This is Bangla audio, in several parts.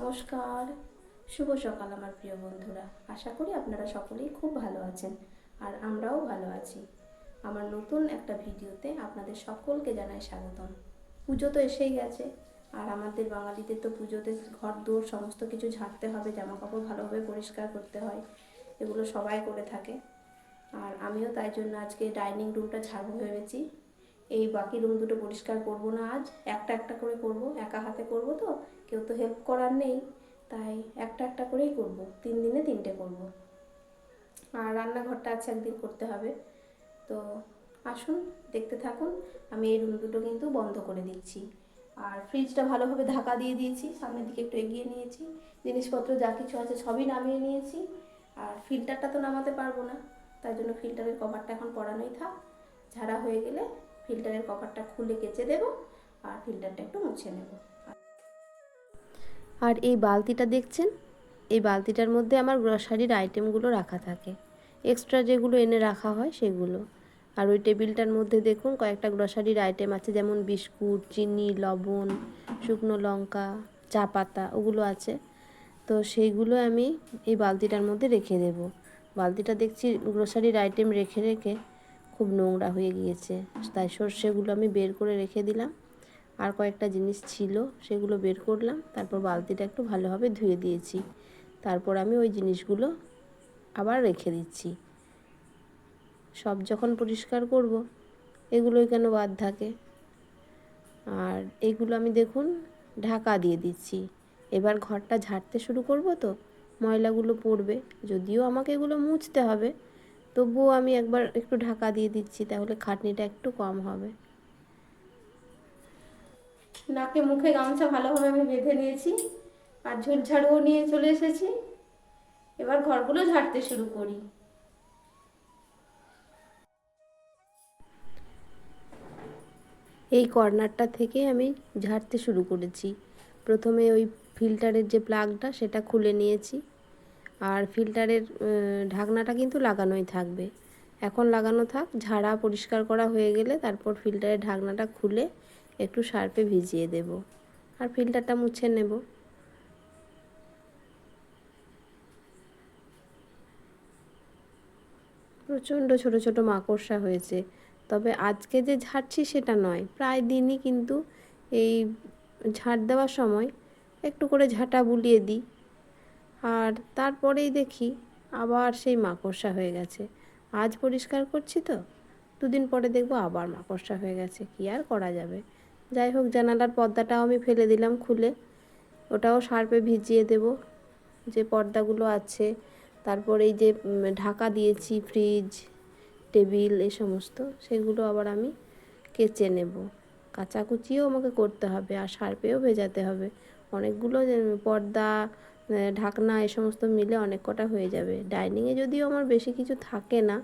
নমস্কার। শুভ সকাল আমার প্রিয় বন্ধুরা। আশা করি আপনারা সকলেই খুব ভালো আছেন আর আমরাও ভালো আছি। আমার নতুন একটা ভিডিওতে আপনাদের সকলকে জানাই স্বাগতম। পুজো তো এসেই গেছে। আর আমাদের বাঙালিদের তো পুজোতে ঘর দৌড় সমস্ত কিছু ঝাড়তে হবে জামা কাপড় ভালোভাবে পরিষ্কার করতে হয়, এগুলো সবাই করে থাকে। আর আমিও তাই জন্য আজকে ডাইনিং রুমটা ঝাড়বো ভেবেছি। এই বাকি রুম দুটো পরিষ্কার করব না আজ। একটা একটা করে করব, একা হাতে করব তো, কেউ তো হেল্প করার নেই। তাই একটা একটা করেই করব, তিন দিনে তিনটে করব। আর রান্নাঘরটা আছে একদিন করতে হবে। তো আসুন, দেখতে থাকুন, আমি এই রুম দুটো কিন্তু বন্ধ করে দিচ্ছি। আর ফ্রিজটা ভালোভাবে ঢাকা দিয়ে দিয়েছি, সামনের দিকে একটু এগিয়ে নিয়েছি। জিনিসপত্র যা কিছু আছে সবই নামিয়ে নিয়েছি। আর ফিল্টারটা তো নামাতে পারব না, তাই জন্য ফিল্টারের কভারটা এখন পরানোই থাক। ঝাড়া হয়ে গেলে ফিল্টারের কভারটা খুলে কেচে দেব আর ফিল্টারটা একটু মুছে নেব। আর এই বালতিটা দেখছেন? এই বালতিটার মধ্যে আমার গ্রসারির আইটেমগুলো রাখা থাকে। এক্সট্রা যেগুলো এনে রাখা হয় সেগুলো। আর ওই টেবিলটার মধ্যে দেখুন কয়েকটা গ্রসারির আইটেম আছে, যেমন বিস্কুট, চিনি, লবণ, শুকনো লঙ্কা, চা পাতা, ওগুলো আছে। তো সেইগুলো আমি এই বালতিটার মধ্যে রেখে দেব। বালতিটা দেখছি গ্রসারির আইটেম রেখে রেখে খুব নোংরা হয়ে গিয়েছে। তাই সর্ষেগুলো আমি বের করে রেখে দিলাম। আর কয়েকটা জিনিস ছিল, সেগুলো বের করলাম। তারপর বালতিটা একটু ভালোভাবে ধুয়ে দিয়েছি। তারপর আমি ওই জিনিসগুলো আবার রেখে দিচ্ছি। সব যখন পরিষ্কার করব, এগুলোই কেন বাদ থাকে? আর এইগুলো আমি দেখুন, ঢাকা দিয়ে দিচ্ছি। এবার ঘরটা ঝাড়তে শুরু করব তো? ময়লাগুলো পড়বে, যদিও আমাকে এগুলো মুছতে হবে। তবুও আমি একবার একটু ঢাকা দিয়ে দিচ্ছি তাহলে খাটনিটা একটু কম হবে। নাকে মুখে গামছা ভালোভাবে আমি বেঁধে নিয়েছি আর ঝুট ঝাড়ুও নিয়ে চলে এসেছি। এবার ঘরগুলো ঝাড়তে শুরু করি। এই কর্নারটা থেকে আমি ঝাড়তে শুরু করেছি। প্রথমে ওই ফিল্টারের যে প্লাগটা সেটা খুলে নিয়েছি। আর ফিল্টারের ঢাকনাটা কিন্তু লাগানোই থাকবে। এখন লাগানো থাক, ঝাড়া পরিষ্কার করা হয়ে গেলে তারপর ফিল্টারের ঢাকনাটা খুলে একটু সার্পে ভিজিয়ে দেব। আর ফিল্টারটা মুছে নেব। প্রচণ্ড ছোট ছোট মাকড়সা হয়েছে। তবে আজকে যে ঝাড়ছি সেটা নয়, প্রায় দিনই কিন্তু এই ঝাড় দেওয়ার সময় একটু করে ঝাঁটা বুলিয়ে দিই। আর তারপরেই দেখি আবার সেই মাকড়সা হয়ে গেছে। আজ পরিষ্কার করছি তো? দুদিন পরে দেখব আবার মাকড়সা হয়ে গেছে। কি আর করা যাবে? যাই হোক, জানালার পর্দাটাও আমি ফেলে দিলাম খুলে। ওটাও সার্পে ভিজিয়ে দেব। যে পর্দাগুলো আছে, তারপর এই যে ঢাকা দিয়েছি, ফ্রিজ, টেবিল, এ সমস্ত, সেগুলো আবার আমি কেচে নেব। কাচাকুচিও আমাকে করতে হবে আর সার্পেও ভেজাতে হবে। অনেকগুলো পর্দা ঢাকনা এ সমস্ত মিলে অনেক কটা হয়ে যাবে। ডাইনিংয়ে যদিও আমার বেশি কিছু থাকে না,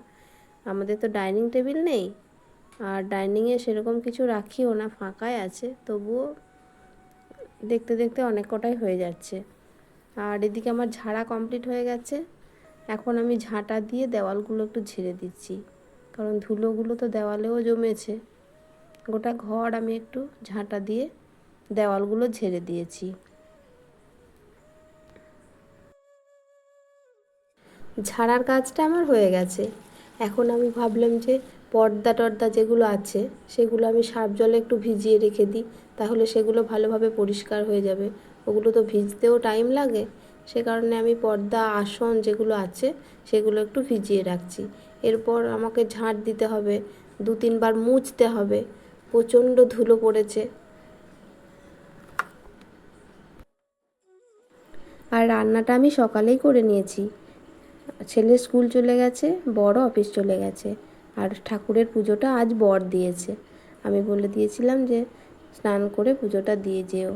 আমাদের তো ডাইনিং টেবিল নেই। আর ডাইনিংয়ে সেরকম কিছু রাখিও না, ফাঁকাই আছে, তবুও দেখতে দেখতে অনেক কটাই হয়ে যাচ্ছে। আর এদিকে আমার ঝাড়া কমপ্লিট হয়ে গেছে। এখন আমি ঝাঁটা দিয়ে দেওয়ালগুলো একটু ঝেড়ে দিচ্ছি। কারণ ধুলোগুলো তো দেওয়ালেও জমেছে। গোটা ঘর আমি একটু ঝাঁটা দিয়ে দেওয়ালগুলো ঝেড়ে দিয়েছি। ঝাড়ার কাজটা আমার হয়ে গেছে। এখন আমি ভাবলাম যে পর্দা টর্দা যেগুলো আছে, সেগুলো আমি সার্ফ জলে একটু ভিজিয়ে রেখে দিই, তাহলে সেগুলো ভালোভাবে পরিষ্কার হয়ে যাবে। ওগুলো তো ভিজতেও টাইম লাগে। সে কারণে আমি পর্দা আসন যেগুলো আছে, সেগুলো একটু ভিজিয়ে রাখছি। এরপর আমাকে ঝাঁট দিতে হবে, দু তিনবার মুছতে হবে। প্রচণ্ড ধুলো পড়েছে। আর রান্নাটা আমি সকালেই করে নিয়েছি। ছেলে স্কুল চলে গেছে, বড় অফিস চলে গেছে। আর ঠাকুরের পুজোটা আজ বর দিয়েছে। আমি বলে দিয়েছিলাম যে, স্নান করে পুজোটা দিয়ে যেও।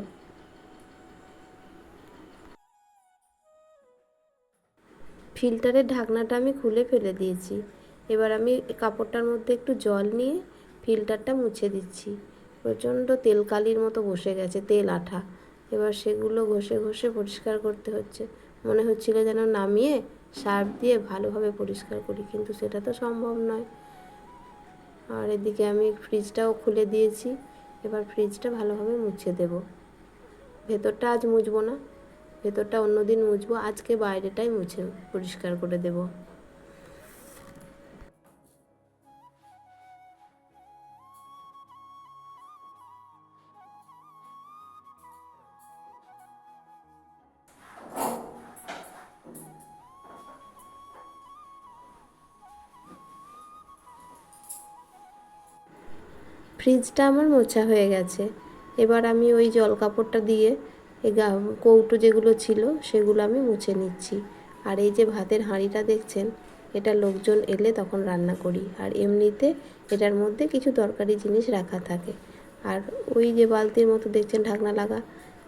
ফিল্টারের ঢাকনাটা আমি খুলে ফেলে দিয়েছি। এবার আমি কাপড়টার মধ্যে একটু জল নিয়ে ফিল্টারটা মুছে দিচ্ছি। প্রচণ্ড তেলকালির মতো বসে গেছে, তেল আঠা। এবার সেগুলো ঘষে ঘষে পরিষ্কার করতে হচ্ছে। মনে হচ্ছিল যেন নামিয়ে সার্ফ দিয়ে ভালোভাবে পরিষ্কার করি, কিন্তু সেটা তো সম্ভব নয়। আর এদিকে আমি ফ্রিজটাও খুলে দিয়েছি, এবার ফ্রিজটা ভালোভাবে মুছে দেব। ভেতরটা আজ মুছবো না, ভেতরটা অন্যদিন মুছবো, আজকে বাইরেটাই মুছে পরিষ্কার করে দেবো। ফ্রিজটা আমার মোছা হয়ে গেছে। এবার আমি ওই জল কাপড়টা দিয়ে এই গা- কৌটো যেগুলো ছিল সেগুলো আমি মুছে নিচ্ছি। আর এই যে ভাতের হাঁড়িটা দেখছেন, এটা লোকজন এলে তখন রান্না করি। আর এমনিতে এটার মধ্যে কিছু দরকারি জিনিস রাখা থাকে। আর ওই যে বালতির মতো দেখছেন ঢাকনা লাগা,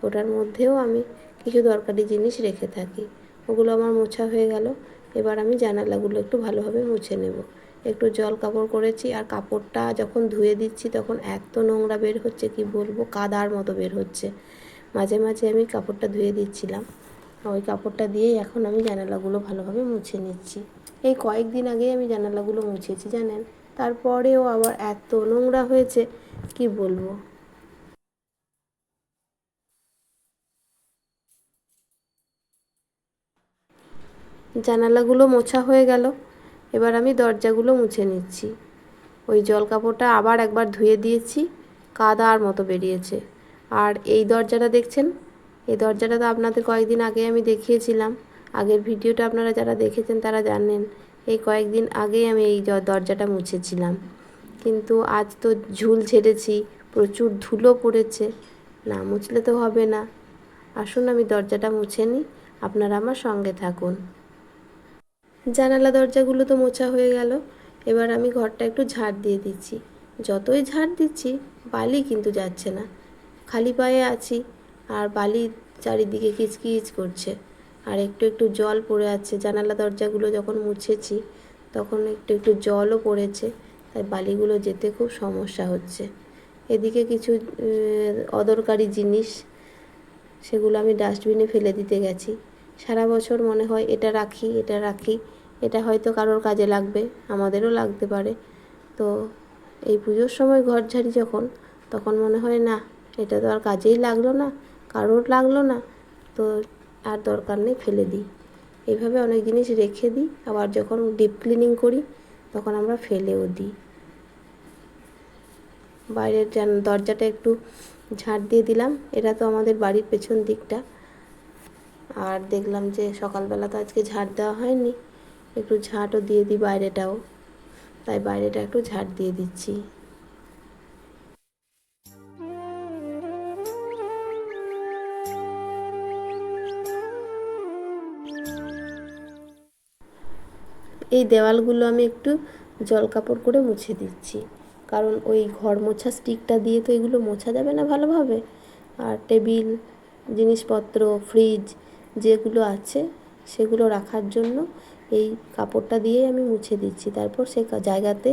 ওটার মধ্যেও আমি কিছু দরকারি জিনিস রেখে থাকি। ওগুলো আমার মোছা হয়ে গেল। এবার আমি জানালাগুলো একটু ভালোভাবে মুছে নেব। একটু জল কাপড় করেছি আর কাপড়টা যখন ধুয়ে দিচ্ছি তখন এত নোংরা বের হচ্ছে, কি বলব, কাদার মতো বের হচ্ছে। মাঝে মাঝে আমি কাপড়টা ধুয়ে দিচ্ছিলাম। ওই কাপড়টা দিয়েই এখন আমি জানালাগুলো ভালোভাবে মুছে নিচ্ছি। এই কয়েকদিন আগেই আমি জানালাগুলো মুছেছি, জানেন? তারপরেও আবার এত নোংরা হয়েছে, কি বলব? জানালাগুলো মোছা হয়ে গেল। এবার আমি দরজাগুলো মুছে নিচ্ছি। ওই জল কাপড়টা আবার একবার ধুয়ে দিয়েছি, কাদার মতো বেরিয়েছে। আর এই দরজাটা দেখছেন? এই দরজাটা তো আপনাদের কয়েকদিন আগে আমি দেখিয়েছিলাম। আগের ভিডিওটা আপনারা যারা দেখেছেন তারা জানেন, এই কয়েকদিন আগেই আমি এই দরজাটা মুছেছিলাম। কিন্তু আজ তো ঝুল ছেড়েছি প্রচুর ধুলো পড়েছে। না মুছলে তো হবে না। আসুন আমি দরজাটা মুছে নিই, আপনারা আমার সঙ্গে থাকুন। জানালা দরজাগুলো তো মোছা হয়ে গেল। এবার আমি ঘরটা একটু ঝাড় দিয়ে দিচ্ছি। যতই ঝাড় দিচ্ছি, বালি কিন্তু যাচ্ছে না। খালি পায়ে আছি আর বালি চারিদিকে কিচকিচ করছে। আর একটু একটু জল পড়ে আছে। জানালা দরজাগুলো যখন মুছেছি, তখন একটু একটু জলও পড়েছে। তাই বালিগুলো যেতে খুব সমস্যা হচ্ছে। এদিকে কিছু অদরকারি জিনিস, সেগুলো আমি ডাস্টবিনে ফেলে দিতে গেছি। সারা বছর মনে হয় এটা রাখি এটা রাখি। এটা হয়তো কারোর কাজে লাগবে, আমাদেরও লাগতে পারে। তো এই পুজোর সময় ঘর ঝাড়ি যখন, তখন মনে হয়, না, এটা তো আর কাজেই লাগল না, কারোর লাগল না, তো আর দরকার নেই, ফেলে দিই। এইভাবে অনেক জিনিস রেখে দিই, আবার যখন ডিপ ক্লিনিং করি, তখন আমরা ফেলেও দিই। বাইরের দরজাটা একটু ঝাড় দিয়ে দিলাম, এটা তো আমাদের বাড়ির পেছন দিকটা। আর দেখলাম যে সকালবেলা তো আজকে ঝাড় দেওয়া হয়নি। একটু ঝাঁটও দিয়ে দিই বাইরেটাও। তাই বাইরেটা একটু ঝাড় দিয়ে দিচ্ছি। এই দেওয়ালগুলো আমি একটু জল কাপড় করে মুছে দিচ্ছি। কারণ ওই ঘর মোছা স্টিকটা দিয়ে তো এগুলো মোছা যাবে না ভালোভাবে। আর টেবিল, জিনিসপত্র, ফ্রিজ যেগুলো আছে সেগুলো রাখার জন্য এই কাপড়টা দিয়েই আমি মুছে দিচ্ছি। তারপর সে জায়গাতে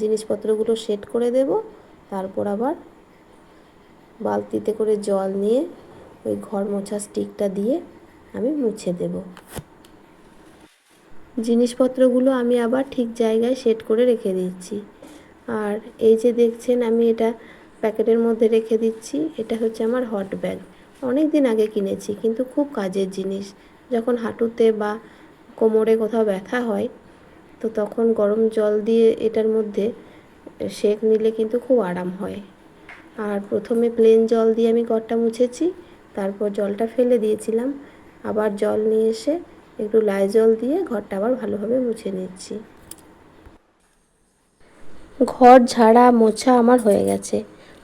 জিনিসপত্রগুলো সেট করে দেব। তারপর আবার বালতিতে করে জল নিয়ে ওই ঘর মোছা স্টিকটা দিয়ে আমি মুছে দেবো। জিনিসপত্রগুলো আমি আবার ঠিক জায়গায় সেট করে রেখে দিচ্ছি। আর এই যে দেখছেন আমি এটা প্যাকেটের মধ্যে রেখে দিচ্ছি, এটা হচ্ছে আমার হট ব্যাগ। অনেক দিন আগে কিনেছি, কিন্তু খুব কাজের জিনিস। যখন হাঁটুতে বা কোমরে কোথাও ব্যথা হয়, তো তখন গরম জল দিয়ে এটার মধ্যে সেঁক নিলে কিন্তু খুব আরাম হয়। আর প্রথমে প্লেন জল দিয়ে আমি ঘরটা মুছেছি, তারপর জলটা ফেলে দিয়েছিলাম। আবার জল নিয়ে এসে একটু লাইজল দিয়ে ঘরটা আবার ভালোভাবে মুছে নিচ্ছি। ঘর ঝাড়া মোছা আমার হয়ে গেছে,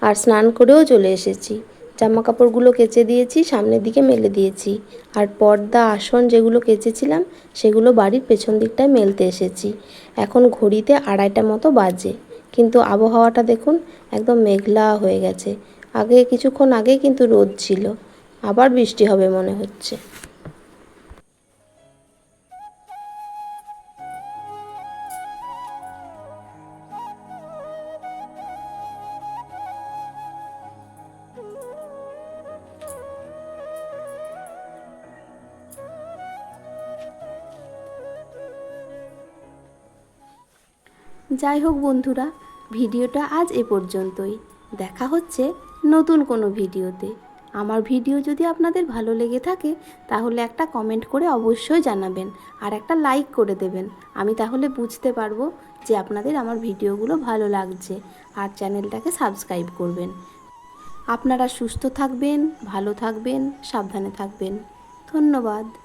আর স্নান করেও চলে এসেছি। জামা কাপড়গুলো কেচে দিয়েছি, সামনের দিকে মেলে দিয়েছি। আর পর্দা আসন যেগুলো কেচেছিলাম, সেগুলো বাড়ির পেছন দিকটায় মেলতে এসেছি। এখন ঘড়িতে আড়াইটা মতো বাজে। কিন্তু আবহাওয়াটা দেখুন, একদম মেঘলা হয়ে গেছে। আগে কিছুক্ষণ আগে কিন্তু রোদ ছিল। আবার বৃষ্টি হবে মনে হচ্ছে। যাই হোক বন্ধুরা, ভিডিওটা আজ এ পর্যন্তই। দেখা হচ্ছে নতুন কোনো ভিডিওতে। আমার ভিডিও যদি আপনাদের ভালো লেগে থাকে, তাহলে একটা কমেন্ট করে অবশ্যই জানাবেন আর একটা লাইক করে দেবেন। আমি তাহলে বুঝতে পারব যে আপনাদের আমার ভিডিওগুলো ভালো লাগছে আর চ্যানেলটাকে সাবস্ক্রাইব করবেন। আপনারা সুস্থ থাকবেন, ভালো থাকবেন, সাবধানে থাকবেন। ধন্যবাদ।